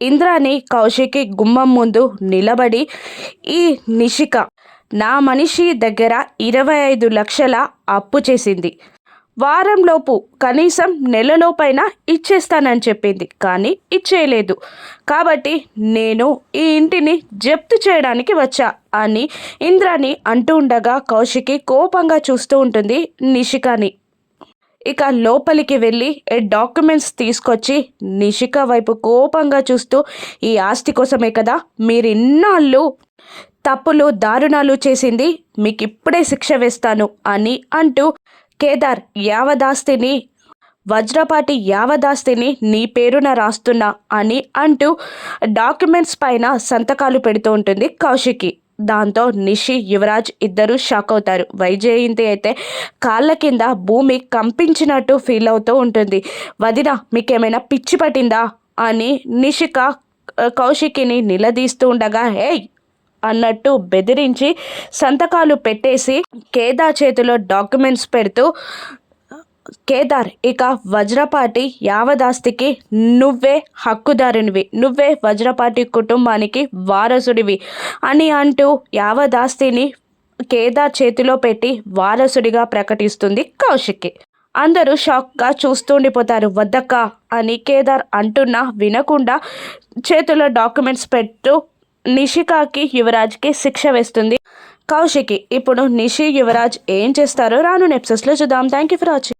ఇంద్రాని కౌశికి గుమ్మం ముందు నిలబడి ఈ నిషిక నా మనిషి దగ్గర ఇరవై ఐదు లక్షల అప్పు చేసింది. వారంలోపు కనీసం నెలలోపైన ఇచ్చేస్తానని చెప్పింది కానీ ఇచ్చేయలేదు. కాబట్టి నేను ఈ ఇంటిని జప్తు చేయడానికి వచ్చా అని ఇంద్రాని అంటూ ఉండగా కౌశికి కోపంగా చూస్తూ ఉంటుంది నిషికాని ఇక లోపలికి వెళ్ళి డాక్యుమెంట్స్ తీసుకొచ్చి నిషిక వైపు కోపంగా చూస్తూ ఈ ఆస్తి కోసమే కదా? మీరు ఇన్నాళ్ళు తప్పులు దారుణాలు చేసింది మీకు ఇప్పుడే శిక్ష వేస్తాను అని అంటూ కేదార్ యావదాస్తిని వజ్రపాటి యావదాస్తిని నీ పేరున రాస్తున్నా అని అంటూ డాక్యుమెంట్స్ పైన సంతకాలు పెడుతూ ఉంటుంది కౌశికి. దాంతో నిషి యువరాజ్ ఇద్దరు షాక్ అవుతారు. వైజయంతి అయితే కాళ్ళ కింద భూమి కంపించినట్టు ఫీల్ అవుతూ ఉంటుంది. వదిన మీకేమైనా పిచ్చి పట్టిందా? అని నిషిక కౌశికిని నిలదీస్తూ ఉండగా హే అన్నట్టు బెదిరించి సంతకాలు పెట్టేసి కేదార్ చేతిలో డాక్యుమెంట్స్ పెడుతూ కేదార్ ఇక వజ్రపాటి యావదాస్తికి నువ్వే హక్కుదారునివి. నువ్వే వజ్రపాటి కుటుంబానికి వారసుడివి. అని అంటూ యావదాస్తిని కేదార్ చేతిలో పెట్టి వారసుడిగా ప్రకటిస్తుంది కౌశిక్కి. అందరూ షాక్గా చూస్తుండిపోతారు వద్దక్క అని కేదార్ అంటున్నా వినకుండా చేతిలో డాక్యుమెంట్స్ పెట్టు. నిషికాకి యువరాజ్కి శిక్ష వేస్తుంది కౌశికి ఇప్పుడు నిషి యువరాజ్ ఏం చేస్తారో రాను నెప్సెస్లో చూద్దాం. Thank you for watching.